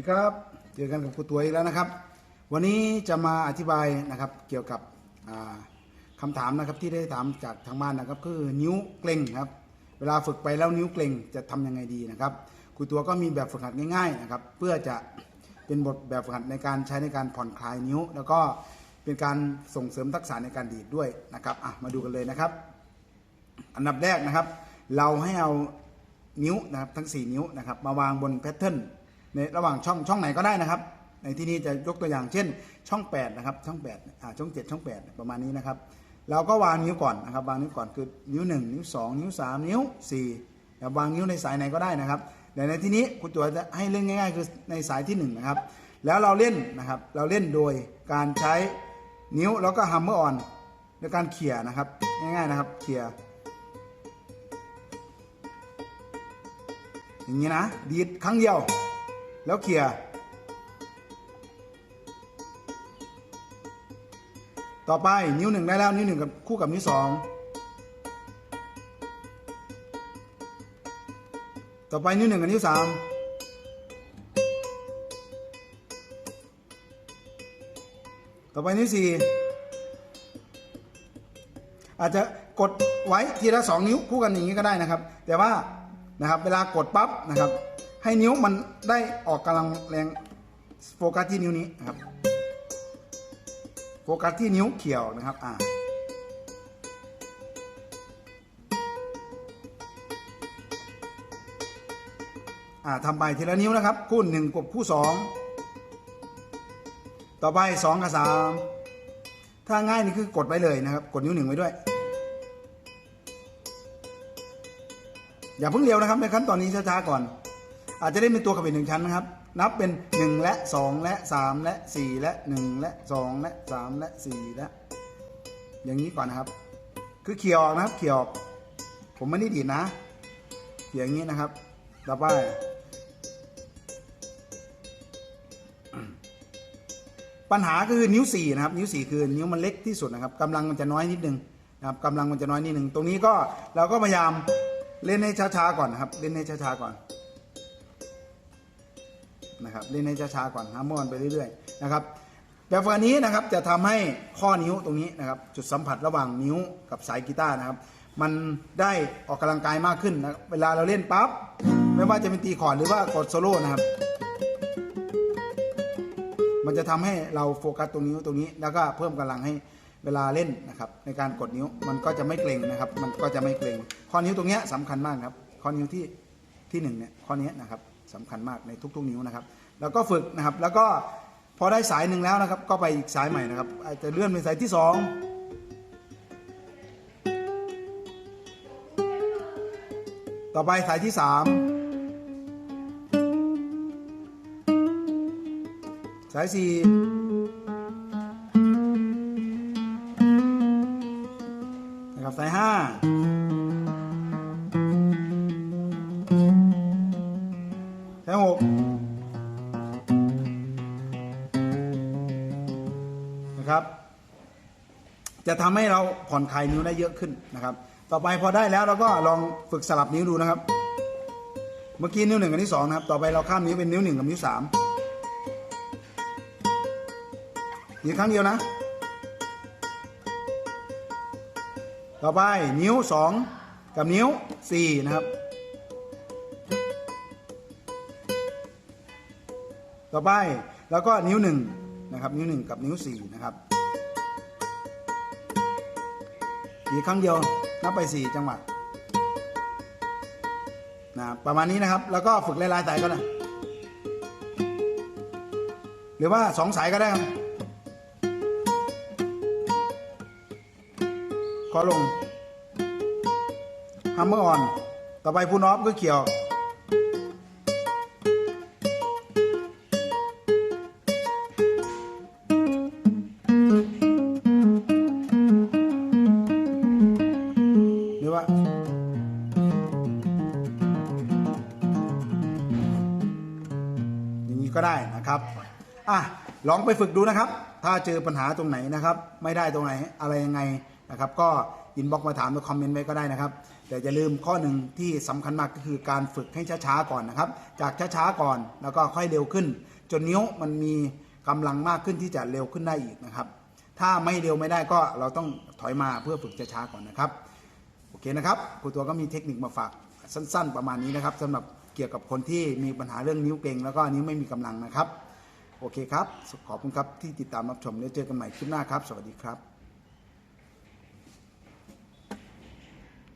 ดีครับเจอกันกับครูตัวอีกแล้วนะครับ วันนี้จะมาอธิบายนะครับเกี่ยวกับอ่าคำถามนะครับที่ได้ถามจากทางบ้านนะครับคือนิ้วเกร็งครับเวลาฝึกไปแล้วนิ้วเกร็งจะทำยังไงดีนะครับครูตัวก็มีแบบฝึกหัดง่ายๆนะครับเพื่อจะเป็นบทแบบฝึกหัดในการใช้ในการผ่อนคลายนิ้ว แล้วก็เป็นการส่งเสริมทักษะในการดีดด้วยนะครับอะมาดูกันเลยนะครับ อันดับแรกนะครับ เราให้เอานิ้วนะครับทั้ง 4 นิ้วนะครับมาวางบนแพทเทิร์น ในระหว่างช่องช่องไหนก็ได้นะครับ ในที่นี้จะยกตัวอย่างเช่น ช่อง8นะครับช่อง8อ่าช่อง7ช่อง8 ประมาณนี้นะครับเราก็วางนิ้วก่อนนะครับ วางนิ้วก่อนคือนิ้ว 1 นิ้ว 2 นิ้ว 3 นิ้ว4นะครับวางนิ้วในสายไหนก็ได้นะครับแต่ในที่นี้คุณตัวจะให้เล่นง่าย ๆ คือในสายที่1นะครับแล้วเราเล่นนะครับเราเล่นโดยการใช้นิ้วแล้วก็ฮัมเมอร์ออนในการเขี่ยนะครับง่ายๆนะครับเขี่ยอย่างนี้นะดีดครั้งเดียว แล้วเขี่ยต่อไปนิ้วหนึ่งได้แล้วนิ้วหนึ่งกับคู่กับนิ้วสองต่อไปนิ้วหนึ่งกับนิ้วสามต่อไปนิ้วสี่อาจจะกดไว้ทีละสองนิ้วคู่กันอย่างนี้ก็ได้นะครับ แต่ว่านะครับเวลากดปั๊บนะครับ ให้นิ้วมันได้ออกกำลังแรงโฟกัสที่นิ้วนี้นะครับ โฟกัสที่นิ้วเขียวนะครับอ่าอ่าทำไปทีละนิ้วนะครับ คู่หนึ่งกับคู่สองต่อไปสองกับสามถ้าง่ายนี่คือกดไว้เลยนะครับ กดนิ้วหนึ่งไว้ด้วย อย่าเพิ่งเร็วนะครับในขั้นตอนนี้ช้าๆก่อน อาจจะได้เป็นตัวกับเป็นหนึ่งชั้นนะครับ นับเป็น 1 และ 2 และ 3 และ 4 และ 1 และ 2 และ 3 และ 4 และ อย่างนี้ก่อนนะครับ คือเขี่ยออกนะครับเขี่ยออก ผมไม่ได้ดีดนะเขี่ยอย่างนี้นะครับต่อไปปัญหาก็คือนิ้ว4นะครับนิ้ว4คือนิ้วมันเล็กที่สุดนะครับกำลังมันจะน้อยนิดนึงนะครับกำลังมันจะน้อยนิดนึงตรงนี้ก็เราก็พยายามเล่นให้ช้าๆก่อนนะครับ เล่นให้ช้าๆก่อน นะครับเล่นให้ช้าๆก่อนฮัมมอนไปเรื่อยๆนะครับแบบฝึกนนี้นะครับจะทำให้ข้อนิ้วตรงนี้นะครับจุดสัมผัสระหว่างนิ้วกับสายกีตาร์นะครับ มันได้ออกกำลังกายมากขึ้นนะเวลาเราเล่นปั๊บไม่ว่าจะเป็นตีคอร์ดหรือว่ากดโซโล่นะครับ มันจะทำให้เราโฟกัสตรงนิ้วตรงนี้ แล้วก็เพิ่มกำลังให้เวลาเล่นนะครับในการกดนิ้วมันก็จะไม่เกร็งนะครับ มันก็จะไม่เกร็งข้อนิ้วตรงนี้ยสำคัญมากครับข้อนิ้วที่ที่หนึ่งเนี่ยข้อนี้นะครับ สำคัญมากในทุกๆนิ้วนะครับ แล้วก็ฝึกนะครับ แล้วก็พอได้สายหนึ่งแล้วนะครับ ก็ไปอีกสายใหม่นะครับอาจจะเลื่อนไปสายที่ 2 ต่อไปสายที่ 3 สาย 4 นะครับสาย 5 ครับ จะทำให้เราผ่อนคลายนิ้วได้เยอะขึ้นนะครับ ต่อไปพอได้แล้วเราก็ลองฝึกสลับนิ้วดูนะครับ เมื่อกี้นิ้วหนึ่งกับนิ้วสองนะครับ ต่อไปเราข้ามนิ้วเป็นนิ้วหนึ่งกับนิ้วสามอีกครั้งเดียวนะ ต่อไปนิ้วสองกับนิ้วสี่นะครับ ต่อไปแล้วก็นิ้วหนึ่ง นะครับ นิ้วหนึ่งกับนิ้วสี่นะครับอีกครั้งเดียวนับไปสี่จังหวะนะประมาณนี้นะครับ แล้วก็ฝึกลายๆสายก็ได้หรือว่าสองสายก็ได้ครับคอลงฮัมเมอร์ออน ต่อไปพูนอฟก็เกี่ยว ก็ได้นะครับอะลองไปฝึกดูนะครับ ถ้าเจอปัญหาตรงไหนนะครับ ไม่ได้ตรงไหนอะไรยังไงนะครับ ก็อินบ็อกมาถามหรือคอมเมนต์ไว้ก็ได้นะครับ แต่อย่าลืมข้อหนึ่งที่สำคัญมากก็คือการฝึกให้ช้าๆก่อนนะครับ จากช้าๆก่อนแล้วก็ค่อยเร็วขึ้น จนนิ้วมันมีกำลังมากขึ้นที่จะเร็วขึ้นได้อีกนะครับ ถ้าไม่เร็วไม่ได้ก็เราต้องถอยมาเพื่อฝึกช้าๆก่อนนะครับ โอเคนะครับครูตัวก็มีเทคนิคมาฝากสั้น ๆ ประมาณนี้นะครับสำหรับ เกี่ยวกับคนที่มีปัญหาเรื่องนิ้วเกร็งแล้วก็นิ้วไม่มีกำลังนะครับ โอเคครับ ขอบคุณครับที่ติดตามรับชมแล้วเจอกันใหม่คลิปหน้าครับ สวัสดีครับ